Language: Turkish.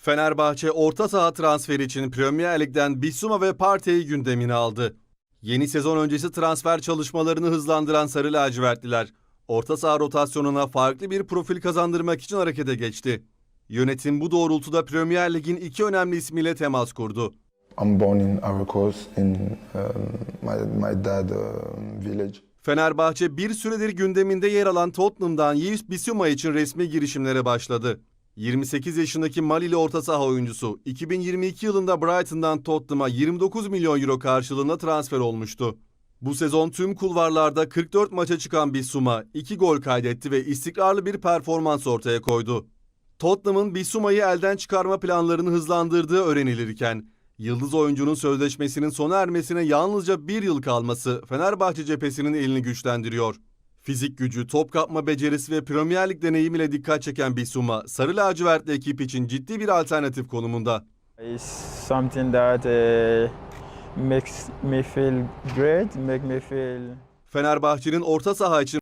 Fenerbahçe orta saha transferi için Premier Lig'den Bissouma ve Partey'i gündemine aldı. Yeni sezon öncesi transfer çalışmalarını hızlandıran Sarı lacivertliler, orta saha rotasyonuna farklı bir profil kazandırmak için harekete geçti. Yönetim bu doğrultuda Premier Lig'in iki önemli ismiyle temas kurdu. I'm born in Arcos in um, my, my dad um, village. Fenerbahçe bir süredir gündeminde yer alan Tottenham'dan Yves Bissouma için resmi girişimlere başladı. 28 yaşındaki Malili orta saha oyuncusu 2022 yılında Brighton'dan Tottenham'a 29 milyon euro karşılığında transfer olmuştu. Bu sezon tüm kulvarlarda 44 maça çıkan Bissouma 2 gol kaydetti ve istikrarlı bir performans ortaya koydu. Tottenham'ın Bissouma'yı elden çıkarma planlarını hızlandırdığı öğrenilirken, Yıldız oyuncunun sözleşmesinin sona ermesine yalnızca bir yıl kalması Fenerbahçe cephesinin elini güçlendiriyor. Fizik gücü, top kapma becerisi ve Premier Lig deneyimiyle dikkat çeken Bissouma, Sarı lacivertli ekip için ciddi bir alternatif konumunda. It's something that uh, makes me feel great, make me feel Fenerbahçe'nin orta saha için